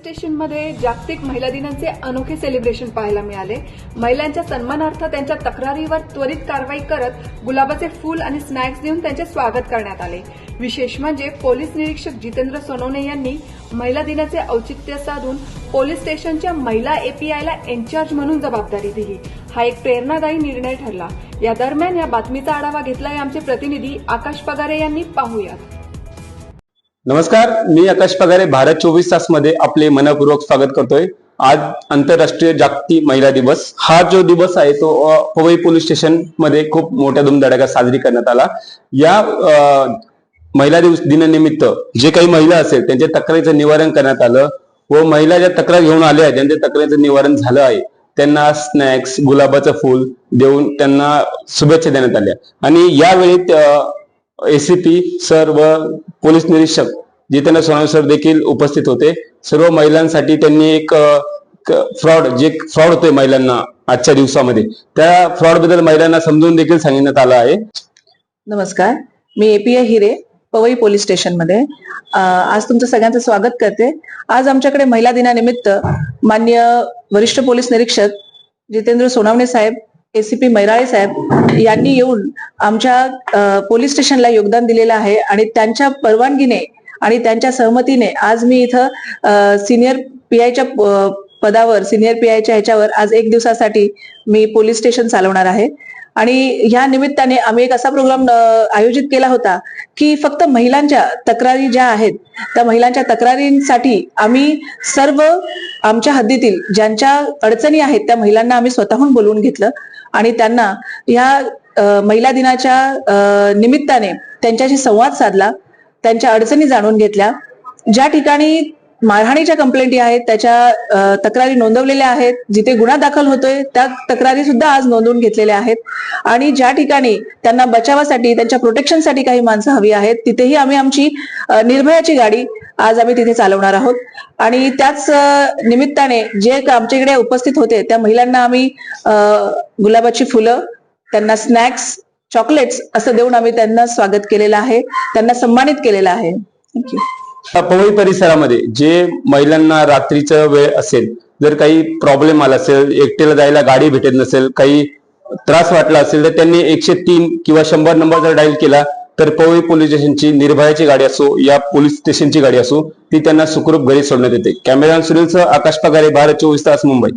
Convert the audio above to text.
स्टेशनमध्ये जागतिक महिला दिनाचे अनोखे सेलिब्रेशन पाहायला मिळाले. महिलांच्या सन्मानार्थ त्यांच्या तक्रारीवर त्वरित कारवाई करत गुलाबाचे फूल आणि स्नॅक्स देऊन त्यांचे स्वागत करण्यात आले. विशेष म्हणजे पोलीस निरीक्षक जितेंद्र सोनवणे यांनी महिला दिनाचे औचित्य साधून पोलीस स्टेशनच्या महिला एपीआयला इन्चार्ज म्हणून जबाबदारी दिली. हा एक प्रेरणादायी निर्णय ठरला. या दरम्यान या बातमीचा आढावा घेतलाय आमचे प्रतिनिधी आकाश पगारे यांनी. पाहूयात. नमस्कार मी आकाश पगारे भारत चोवीस तासमध्ये आपले मनपूर्वक स्वागत करतोय. आज आंतरराष्ट्रीय जागतिक महिला दिवस. हा जो दिवस आहे तो पवई पोलीस स्टेशनमध्ये खूप मोठ्या धुमधडाक्यात साजरी करण्यात आला. या महिला दिवस दिनानिमित्त जे काही महिला असेल त्यांच्या तक्रारीचं निवारण करण्यात आलं. व महिला ज्या तक्रार घेऊन आल्या आहेत ज्यांच्या तक्रारीचं निवारण झालं आहे त्यांना स्नॅक्स गुलाबाचं फूल देऊन त्यांना शुभेच्छा देण्यात आल्या. आणि यावेळी एसीपी सर व पोलीस निरीक्षक जितेंद्र सोनवणे सर देखील उपस्थित होते. सर्व महिलांसाठी त्यांनी एक फ्रॉड जे फ्रॉड होते महिलांना आजच्या दिवसामध्ये त्या फ्रॉडबद्दल महिलांना समजून देखील सांगण्यात आलं आहे. नमस्कार. मी एपीए हिरे पवई पोलीस स्टेशनमध्ये. आज तुमचं सगळ्यांचं स्वागत करते. आज आमच्याकडे महिला दिनानिमित्त मान्य वरिष्ठ पोलीस निरीक्षक जितेंद्र सोनावणे साहेब एसीपी मैराळे साहेब यांनी येऊन आमच्या पोलीस स्टेशनला योगदान दिलेलं आहे आणि त्यांच्या परवानगीने आणि त्यांच्या सहमतीने आज मी इथं सिनियर पीआयच्या पदावर सिनियर पीआयच्या ह्याच्यावर आज एक दिवसासाठी मी पोलीस स्टेशन चालवणार आहे. आणि ह्या निमित्ताने आम्ही एक असा प्रोग्राम आयोजित केला होता की फक्त महिलांच्या तक्रारी ज्या आहेत त्या महिलांच्या तक्रारींसाठी आम्ही सर्व आमच्या हद्दीतील ज्यांच्या अडचणी आहेत त्या महिलांना आम्ही स्वतःहून बोलवून घेतलं. आणि त्यांना ह्या महिला दिनाच्या निमित्ताने त्यांच्याशी संवाद साधला. त्यांच्या अडचणी जाणून घेतल्या. ज्या ठिकाणी मारहाणीच्या कंप्लेंटी आहेत त्याच्या तक्रारी नोंदवलेल्या आहेत जिथे गुन्हा दाखल होतोय त्या तक्रारी सुद्धा आज नोंदवून घेतलेल्या आहेत. आणि ज्या ठिकाणी त्यांना बचावासाठी त्यांच्या प्रोटेक्शनसाठी काही माणसं हवी आहेत तिथेही आम्ही आमची निर्भयाची गाडी आज आम्ही तिथे चालवणार आहोत. आणि त्याच निमित्ताने जे आमच्या इकडे उपस्थित होते त्या महिलांना आम्ही गुलाबाची फुलं त्यांना स्नॅक्स चॉकलेट्स असं देऊन आम्ही त्यांना स्वागत केलेलं आहे. त्यांना सन्मानित केलेलं आहे. थँक्यू पवई परिसरामध्ये जे महिलांना रात्रीचं वेळ असेल जर काही प्रॉब्लेम आला असेल एकटेला जायला गाडी भेटत नसेल काही त्रास वाटला असेल तर त्यांनी एकशे तीन किंवा शंभर नंबर जर डायल केला तर पवई पोलीस स्टेशनची निर्भयाची गाडी असो या पोलीस स्टेशनची गाडी असो ती त्यांना सुखरूप घरी सोडण्यात येते. कॅमेरा सुनीलसह आकाश पगारे भारत चोवीस तास मुंबई.